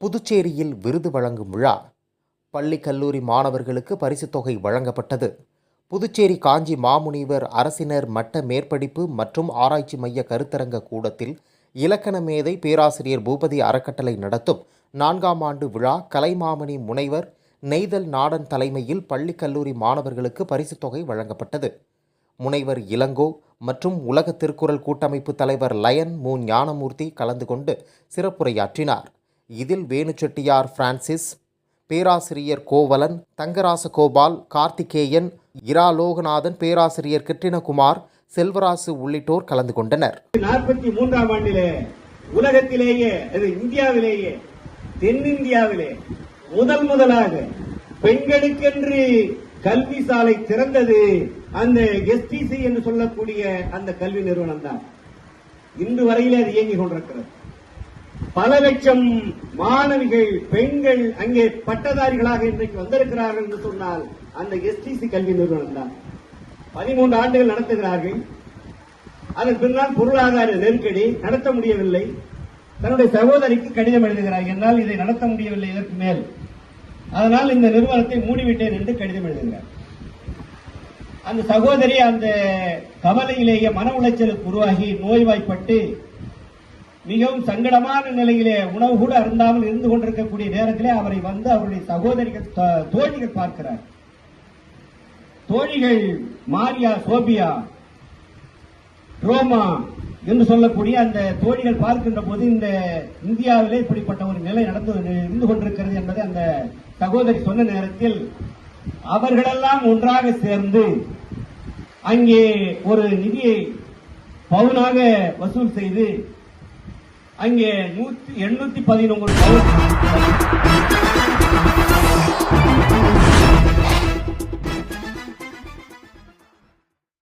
புதுச்சேரியில் விருது வழங்கும் விழா. பள்ளி கல்லூரி மாணவர்களுக்கு பரிசுத் தொகை வழங்கப்பட்டது. புதுச்சேரி காஞ்சி மாமுனிவர் அரசினர் மட்ட மேற்படிப்பு மற்றும் ஆராய்ச்சி மைய கருத்தரங்க கூடத்தில் இலக்கண மேதை பேராசிரியர் பூபதி அறக்கட்டளை நடத்தும் நான்காம் ஆண்டு விழா கலைமாமணி முனைவர் நெய்தல் நாடன் தலைமையில் பள்ளி கல்லூரி மாணவர்களுக்கு பரிசுத் தொகை வழங்கப்பட்டது. முனைவர் இளங்கோ மற்றும் உலக திருக்குறள் கூட்டமைப்பு தலைவர் லயன் மு. ஞானமூர்த்தி கலந்து கொண்டு சிறப்புரையாற்றினார். இதில் வேணுச்செட்டியார் பிரான்சிஸ் பேராசிரியர் கோவலன் தங்கராச கோபால் கார்த்திகேயன் இரா லோகநாதன் பேராசிரியர் கிருட்டிணகுமார் செல்வராசு உள்ளிட்டோர் கலந்து கொண்டனர். நாற்பத்தி மூன்றாம் ஆண்டிலே உலகத்திலேயே இந்தியாவிலேயே தென்னிந்தியாவிலே முதல் முதலாக பெண்களுக்கென்று கல்வி சாலை திறந்தது அந்த எஸ்டிசி என்று சொல்லக்கூடிய அந்த கல்வி நிறுவனம் தான் இன்று வரையிலே அது இயங்கிக் கொண்டிருக்கிறது. பல லட்சம் மாணவிகள் பெண்கள் அங்கே பட்டதாரிகளாக இன்றைக்கு வந்திருக்கிறார்கள் என்று சொன்னால் அந்த எஸ்டிசி கல்வி நிறுவனம் தான். பதிமூன்று ஆண்டுகள் நடத்துகிறார்கள். அதன் பின்னால் பொருளாதார நெருக்கடி நடத்த முடியவில்லை. தன்னுடைய சகோதரிக்கு கடிதம் எழுதுகிறார் என்னால் இதை நடத்த முடியவில்லை இதற்கு மேல். அதனால் இந்த நிறுவனத்தை மூடிவிட்டேன் என்று கடிதம் எழுதுகிறார். அந்த சகோதரி அந்த கவலையிலேயே மன உளைச்சலுக்கு உருவாகி நோய்வாய்ப்பட்டு மிகவும் சங்கடமான நிலையிலே உணவு கூட அருந்தாமல் இருந்து கொண்டிருக்கக்கூடிய நேரத்திலே அவரை வந்து அவருடைய சகோதரிகள் தோழிகள் பார்க்கிறார். தோழிகள் மாரியா சோபியா ரோமா என்று சொல்லக்கூடிய அந்த தோழிகள் பார்க்கின்ற போது இந்த இந்தியாவிலே இப்படிப்பட்ட ஒரு நிலை நடந்து இருந்து கொண்டிருக்கிறது என்பதை அந்த சகோதரி சொன்ன நேரத்தில் அவர்களெல்லாம் ஒன்றாக சேர்ந்து அங்கே ஒரு நிதியை பவுனாக வசூல் செய்து அங்கே நூத்தி எண்ணூத்தி பதினொன்று